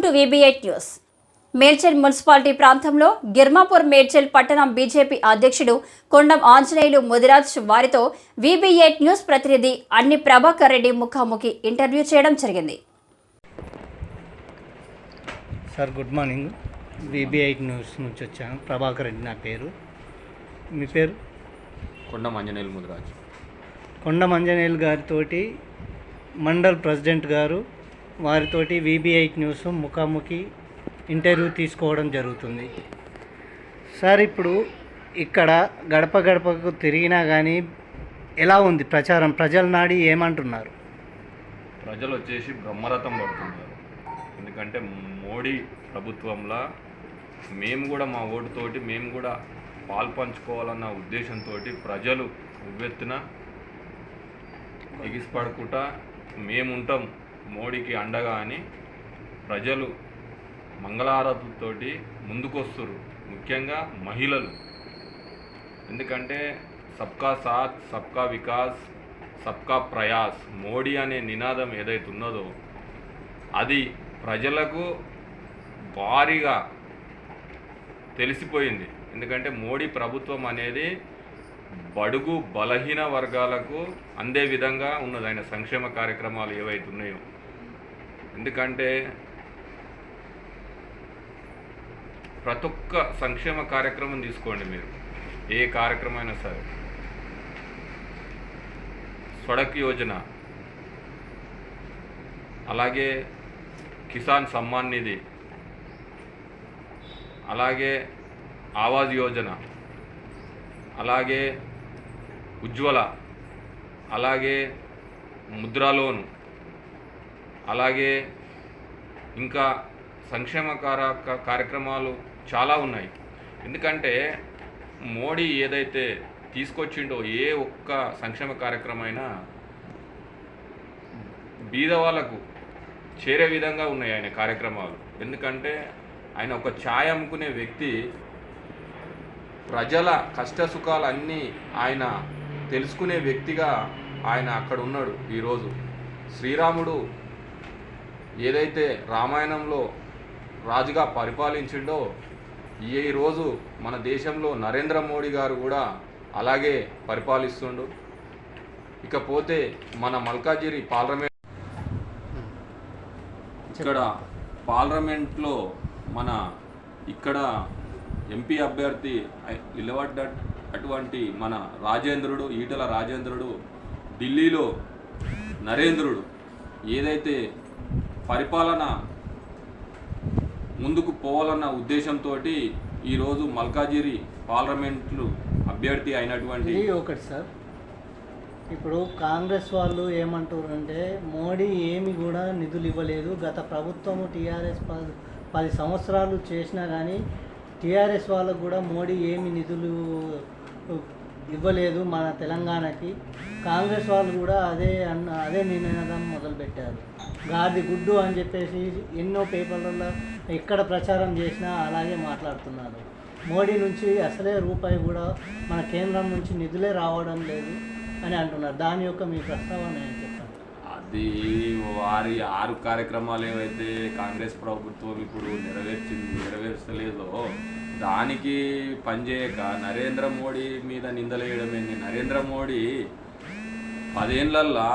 Welcome to VBIT news. Medchal municipality ప్రాంతంలో గిర్మాపూర్ మేడ్చల్ పట్టణం BJP అధ్యక్షుడు కొండం ఆంజనేయులు ముదిరాజ్ వారితో విబిఐట్ న్యూస్ ప్రతినిధి అన్ని ప్రభాకర్ రెడ్డి ముఖాముఖి ఇంటర్వ్యూ చేయడం జరిగింది. Sir good morning. VBI news నుంచి వచ్చాను. ప్రభాకర్ రెడ్డి నా పేరు. మీ పేరు? కొండ మంజనేలు ముదిరాజు. కొండ మంజనేల్ గారితోటి మండల్ ప్రెసిడెంట్ గారు వారితోటి విబిఐ న్యూస్ ముఖాముఖి ఇంటర్వ్యూ తీసుకోవడం జరుగుతుంది. సార్ ఇప్పుడు ఇక్కడ గడప గడపకు తిరిగినా కానీ ఎలా ఉంది ప్రచారం? ప్రజల నాడి ఏమంటున్నారు? ప్రజలు వచ్చేసి బ్రహ్మరథం పడుతున్నారు. ఎందుకంటే మోడీ ప్రభుత్వంలో మేము కూడా మా ఓటుతోటి మేము కూడా పాల్పంచుకోవాలన్న ఉద్దేశంతో ప్రజలు ఉవ్వెత్తున ఎగిసిపడకుండా మేముంటాం. మోడీకి అండగా అని ప్రజలు మంగళారతులతోటి ముందుకొస్తురు ముఖ్యంగా మహిళలు. ఎందుకంటే సబ్కా సాత్ సబ్కా వికాస్ సబ్కా ప్రయాస్ మోడీ అనే నినాదం ఏదైతే ఉన్నదో అది ప్రజలకు భారీగా తెలిసిపోయింది. ఎందుకంటే మోడీ ప్రభుత్వం అనేది బడుగు బలహీన వర్గాలకు అందే విధంగా ఉన్నది ఆయన సంక్షేమ కార్యక్రమాలు ఏవైతే ఉన్నాయో ఎందుకంటే ప్రతి ఒక్క సంక్షేమ కార్యక్రమం తీసుకోండి మీరు. ఏ కార్యక్రమం అయినా సరే. సడక్ యోజన. అలాగే కిసాన్ సమ్మాన్ నిధి. అలాగే ఆవాజ్ యోజన. అలాగే ఉజ్వల. అలాగే ముద్రా లోను. అలాగే ఇంకా సంక్షేమ కార్యక్రమాలు చాలా ఉన్నాయి. ఎందుకంటే మోడీ ఏదైతే తీసుకొచ్చిండో ఏ ఒక్క సంక్షేమ కార్యక్రమైనా బీదవాళ్ళకు బీద వాళ్ళకు చేరే విధంగా ఉన్నాయి ఆయన కార్యక్రమాలు. ఎందుకంటే ఆయన ఒక ఛాయ్ అమ్ముకునే వ్యక్తి ప్రజల కష్ట సుఖాలన్నీ ఆయన తెలుసుకునే వ్యక్తిగా ఆయన అక్కడ ఉన్నాడు ఈరోజు. శ్రీరాముడు ఏదైతే రామాయణంలో రాజుగా పరిపాలించిండో ఈ రోజు మన దేశంలో నరేంద్ర మోడీ గారు కూడా అలాగే పరిపాలిస్తుండు. ఇకపోతే మన మల్కాజిరి పార్లమెంట్ ఇక్కడ పార్లమెంట్లో మన ఇక్కడ ఎంపీ అభ్యర్థి నిలబడ్డ అటువంటి మన రాజేంద్రుడు ఈటల రాజేంద్రుడు ఢిల్లీలో నరేంద్రుడు ఏదైతే పరిపాలన ముందుకు పోవాలన్న ఉద్దేశంతో ఈరోజు మల్కాజిరి పార్లమెంట్లు అభ్యర్థి అయినటువంటి ఒకటి సార్. ఇప్పుడు కాంగ్రెస్ వాళ్ళు ఏమంటారంటే మోడీ ఏమి కూడా నిధులు ఇవ్వలేదు. గత ప్రభుత్వము టీఆర్ఎస్ పది పది సంవత్సరాలు చేసినా కానీ టీఆర్ఎస్ వాళ్ళకు కూడా మోడీ ఏమి నిధులు ఇవ్వలేదు మన తెలంగాణకి. కాంగ్రెస్ వాళ్ళు కూడా అదే అన్న అదే నినాదం మొదలుపెట్టారు. గాది గుడ్డు అని చెప్పేసి ఎన్నో పేపర్లలో ఎక్కడ ప్రచారం చేసినా అలాగే మాట్లాడుతున్నారు. మోడీ నుంచి అసలే రూపాయి కూడా మన కేంద్రం నుంచి నిధులే రావడం లేదు అని అంటున్నారు. దాని యొక్క మీ ప్రస్తావన ఏం చెప్పండి అది వారి ఆరు కార్యక్రమాలు ఏవైతే కాంగ్రెస్ ప్రభుత్వం ఇప్పుడు నెరవేర్చింది నెరవేర్చలేదో దానికి పనిచేయక నరేంద్ర మోడీ మీద నిందలేయడమేంది నరేంద్ర మోడీ పదేళ్ళల్లా